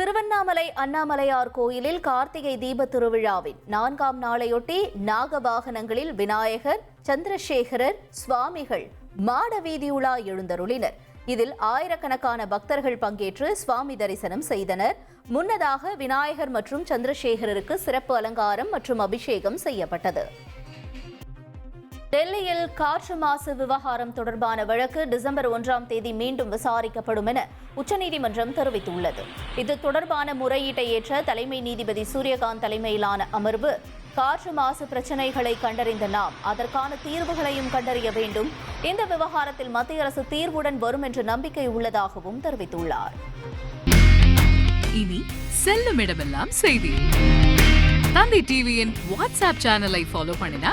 திருவண்ணாமலை அண்ணாமலையார் கோயிலில் கார்த்திகை தீப திருவிழாவின் நான்காம் நாளையொட்டி நாக வாகனங்களில் விநாயகர் சந்திரசேகரர் சுவாமிகள் மாட வீதியுலா எழுந்தருளினர். இதில் ஆயிரக்கணக்கான பக்தர்கள் பங்கேற்று சுவாமி தரிசனம் செய்தனர். முன்னதாக விநாயகர் மற்றும் சந்திரசேகரருக்கு சிறப்பு அலங்காரம் மற்றும் அபிஷேகம் செய்யப்பட்டது. டெல்லியில் காற்று மாசு விவகாரம் தொடர்பான வழக்கு டிசம்பர் ஒன்றாம் தேதி மீண்டும் விசாரிக்கப்படும் என உச்சநீதிமன்றம் தெரிவித்துள்ளது. இது தொடர்பான முறையீட்டை ஏற்ற தலைமை நீதிபதி சூரியகாந்த் தலைமையிலான அமர்வு காற்று மாசு பிரச்சினைகளை கண்டறிந்த நாம் அதற்கான தீர்வுகளையும் கண்டறிய வேண்டும். இந்த விவகாரத்தில் மத்திய அரசு தீர்வுடன் வரும் என்ற நம்பிக்கை உள்ளதாகவும் தெரிவித்துள்ளார். இனி செல்லும் இடமெல்லாம் செய்தி. தந்தை டிவியின் வாட்ஸ்அப் சேனலை ஃபாலோ பண்ணினா